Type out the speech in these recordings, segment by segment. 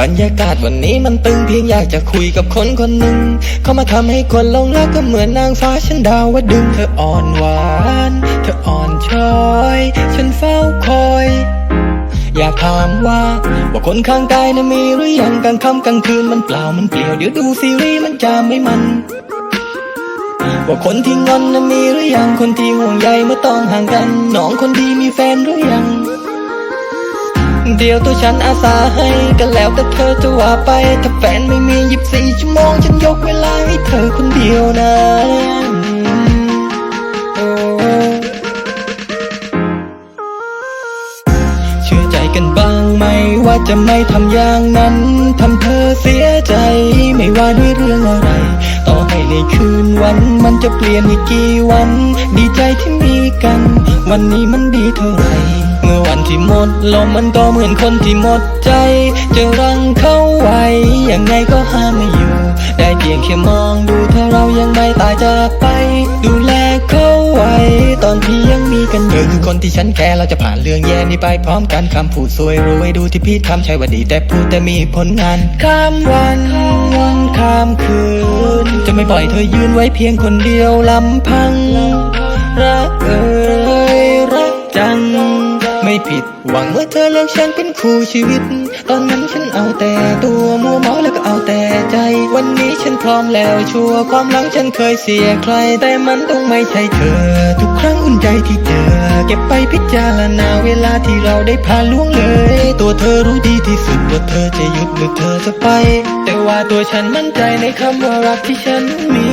บรรยากาศวันนี้มันตึงเพียงอยากจะคุยกับคนคนหนึ่ง เขามาทำให้คนหลงรักก็เหมือนนางฟ้าฉันดาวว่าดึงเธออ่อนหวาน เธออ่อนช้อย ฉันเฝ้าคอย อยากถามว่า ว่าคนข้างกายนะมีหรือยังกลางค่ำกลางคืนมันเปล่ามันเปลี่ยวเดี๋ยวดูซีรีส์มันจะไม่มันว่าคนที่งอนนะมีหรือยังคนที่ห่วงใยเมื่อต้องห่างกันน้องคนดีมีแฟนหรือยัง เดียวตัวฉันอาสาให้ก็แล้วแต่เธอจะว่าไป ถ้าแฟนไม่มียิบสี่ชั่วโมง ฉันยกเวลาให้เธอคนเดียวนะเชื่อใจกันบ้างไหมว่าจะไม่ทำอย่างนั้นทำเธอเสียใจไม่ว่าด้วยเรื่องอะไร ต่อให้ในคืนวัน มันจะเปลี่ยนอีกกี่วัน ดีใจที่มีกัน วันนี้มันดีเท่าไหร่ เมื่อวันที่หมดลมมันก็เหมือนคนที่หมดใจ จะรังเข้าไว้ยังไงก็ห้ามไม่อยู่ ได้เพียงแค่มองดูถ้าเรายังไม่ตายจากไป ดูแลเขาไว้ ตอนที่ยังมีกันอยู่คือคนที่ฉันแคร์เราจะผ่านเรื่องแย่นี้ไปพร้อมกันคำพูดสวยรวยดูที่พี่คำใช้ว่าดีแต่พูดแต่มีผลงานข้ามวันวันข้ามคืนจะไม่ปล่อยเธอยืนไว้เพียงคนเดียวลำพังรักเอ่ยรักจัง ไม่ผิด หวังเมื่อเธอเลือกฉันเป็นคู่ชีวิต ตอนนั้นฉันเอาแต่ตัวมัวเมาแล้วก็เอาแต่ใจ วันนี้ฉันพร้อมแล้วชัวร์ความหลังฉันเคยเสียใคร แต่มันต้องไม่ใช่เธอ ทุกครั้งอุ่นใจที่เจอ เก็บไปพิจารณาเวลาที่เราได้ผ่านล่วงเลย ตัวเธอรู้ดีที่สุดว่าเธอจะหยุดหรือเธอจะไป แต่ว่าตัวฉันมั่นใจในคำว่ารักที่ฉันมี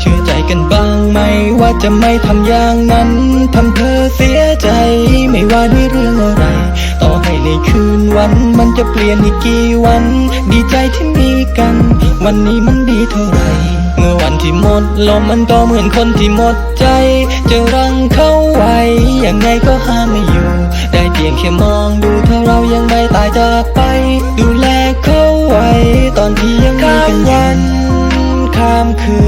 เชื่อใจกันบ้างไหม ว่าจะไม่ทำอย่างนั้นทำเธอเสียใจ ไม่ว่าด้วยเรื่องอะไร ต่อให้ในคืนวันมันจะเปลี่ยนอีกกี่วัน ดีใจที่มีกัน วันนี้มันดีเท่าไหร่เมื่อวันที่หมดลมมันก็เหมือนคนที่หมดใจ จะรังเขาไว้ยังไงก็ห้ามไม่อยู่ ได้เพียงแค่มองดูถ้าเรายังไม่ตายจากไป ดูแลเขาไว้ ตอนที่ยังมีกันวัน ข้ามคื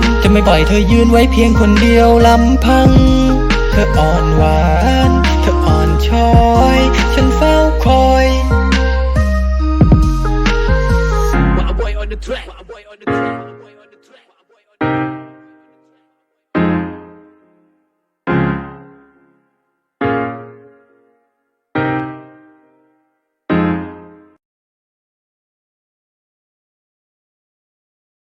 นจะไม่ปล่อยเธอยืนไว้เพียงคนเดียวลำพัง เธออ่อนหวาน เธออ่อนช้อย ฉันเฝ้าคอย What a boy on the track. What a boy on the track.